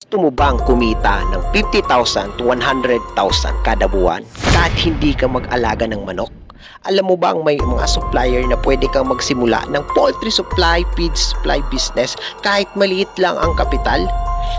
Gusto mo bang kumita ng 50,000 to 100,000 kada buwan kahit hindi ka mag-alaga ng manok? Alam mo bang may mga supplier na pwede kang magsimula ng poultry supply, feed supply business kahit maliit lang ang kapital?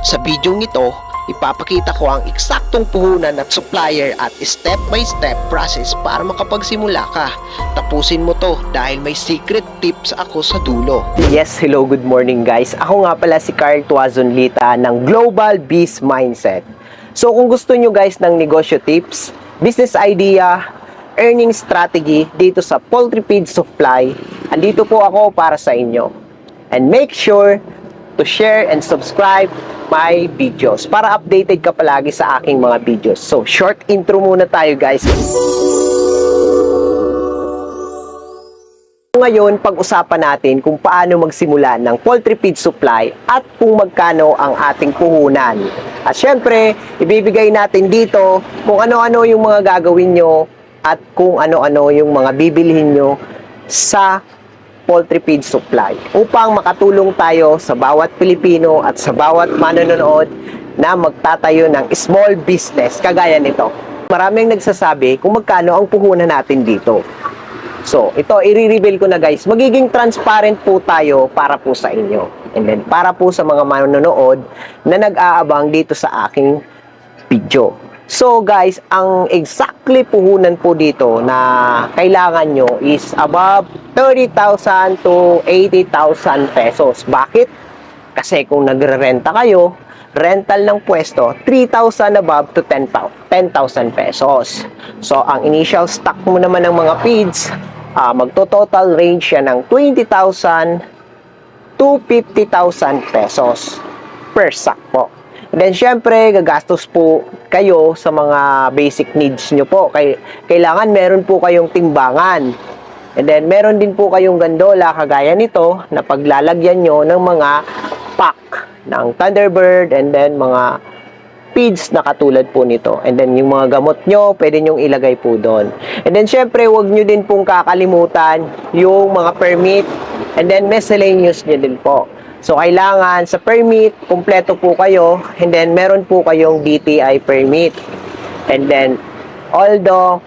Sa video ito, ipapakita ko ang eksaktong puhunan at supplier at step-by-step process para makapagsimula ka. Tapusin mo to dahil may secret tips ako sa dulo. Yes, hello, good morning guys. Ako nga pala si Carl Tuazon Lita ng Global Beast Mindset. So kung gusto nyo guys ng negosyo tips, business idea, earning strategy dito sa poultry feed supply, andito po ako para sa inyo. And make sure to share and subscribe my videos para updated ka palagi sa aking mga videos. So, short intro muna tayo guys. Ngayon, pag-usapan natin kung paano magsimula ng poultry feed supply at kung magkano ang ating puhunan. At syempre, ibibigay natin dito kung ano-ano yung mga gagawin nyo at kung ano-ano yung mga bibilihin nyo sa poultry feed supply upang makatulong tayo sa bawat Pilipino at sa bawat manonood na magtatayo ng small business kagaya nito. Maraming nagsasabi kung magkano ang puhunan natin dito. So, ito, i-reveal ko na guys. Magiging transparent po tayo para po sa inyo. And then, para po sa mga manonood na nag-aabang dito sa aking video. So guys, ang exactly puhunan po dito na kailangan nyo is above 30,000 to 80,000 pesos. Bakit? Kasi kung nagre-renta kayo, rental ng pwesto, 3,000 above to 10,000 10,000 pesos. So, ang initial stock mo naman ng mga feeds, ah, magto-total range yan ng 20,000 to 50,000 pesos per sack po. Then, syempre, gagastos po kayo sa mga basic needs nyo po. Kailangan meron po kayong timbangan. And then, meron din po kayong gandola, kagaya nito, na paglalagyan nyo ng mga pack ng Thunderbird and then mga feeds na katulad po nito. And then, yung mga gamot nyo, pwede nyong ilagay po doon. And then, syempre, huwag nyo din pong kakalimutan yung mga permit and then miscellaneous nyo din po. So, kailangan sa permit, kumpleto po kayo. And then, meron po kayong DTI permit. And then, although,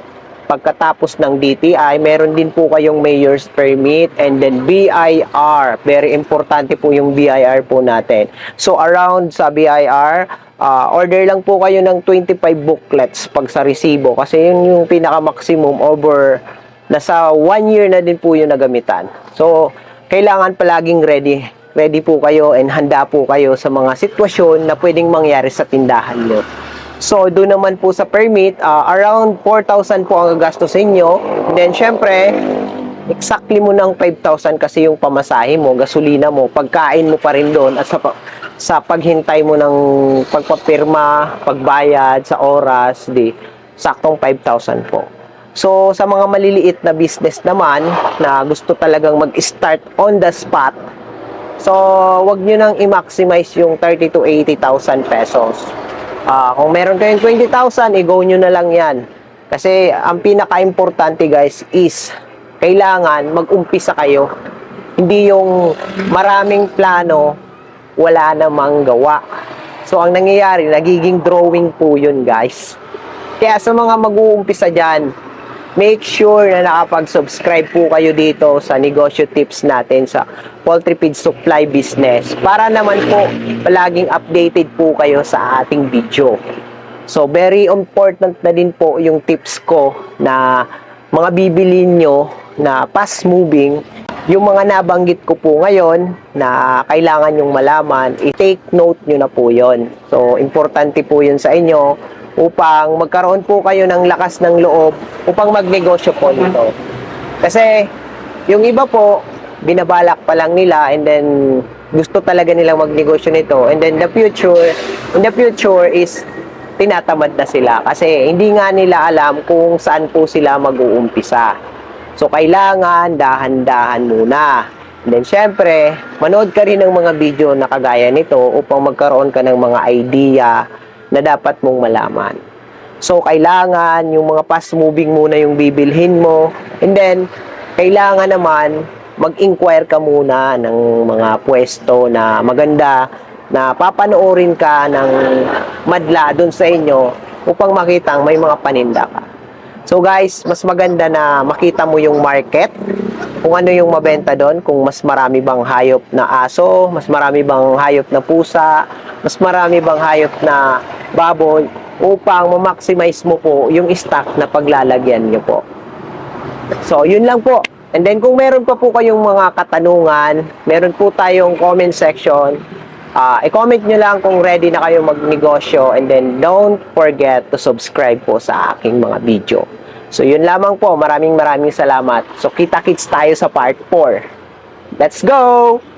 pagkatapos ng DTI, meron din po kayong mayor's permit and then BIR. Very importante po yung BIR po natin. So, around sa BIR, ah, order lang po kayo ng 25 booklets pag sa resibo. Kasi yun yung pinaka-maximum over nasa 1 year na din po yung nagamitan. So, kailangan palaging ready ready po kayo and handa po kayo sa mga sitwasyon na pwedeng mangyari sa tindahan nyo. So, doon naman po sa permit, ah, around 4,000 po ang inyo. And then, syempre, exactly mo ng 5,000 kasi yung pamasahe mo, gasolina mo, pagkain mo pa rin doon at sa, sa paghintay mo ng pagpapirma, pagbayad sa oras, di, saktong 5,000 po. So, sa mga maliliit na business naman na gusto talagang mag-start on the spot, So, wag nyo nang i-maximize yung 30 to 80,000 pesos. Ah, kung meron kayong 20,000, i-go nyo na lang yan. Kasi, ang pinaka-importante guys is, kailangan mag-umpisa kayo. Hindi yung maraming plano, wala namang gawa. So, ang nangyayari, nagiging drawing po yun guys. Kaya sa mga mag-uumpisa dyan, make sure na nakapag-subscribe po kayo dito sa negosyo tips natin sa poultry feed supply business para naman po palaging updated po kayo sa ating video. So, very important na din po yung tips ko na mga bibilin nyo na fast moving. Yung mga nabanggit ko po ngayon na kailangan yung malaman, i-take note nyo na po yon. So, importante po yun sa inyo upang magkaroon po kayo ng lakas ng loob upang magnegosyo po nito. Kasi yung iba po, binabalak pa lang nila and then gusto talaga nilang magnegosyo nito and then the future, in the future is tinatamad na sila kasi hindi nga nila alam kung saan po sila mag-uumpisa. So, kailangan dahan-dahan muna. And then, syempre, manood ka rin ng mga video na kagaya nito upang magkaroon ka ng mga idea na dapat mong malaman. So, kailangan yung mga fast moving muna yung bibilhin mo. And then, kailangan naman mag-inquire ka muna ng mga pwesto na maganda na papanoorin ka ng madla doon sa inyo upang makitang may mga paninda ka. So guys, mas maganda na makita mo yung market, kung ano yung mabenta doon, kung mas marami bang hayop na aso, mas marami bang hayop na pusa, mas marami bang hayop na baboy, upang ma-maximize mo po yung stock na paglalagyan nyo po. So, yun lang po. And then, kung meron pa po kayong mga katanungan, meron po tayong comment section. Ah, i-comment nyo lang kung ready na kayo magnegosyo. And then, don't forget to subscribe po sa aking mga video. So, yun lamang po. Maraming maraming salamat. So, kita-kits tayo sa part 4. Let's go!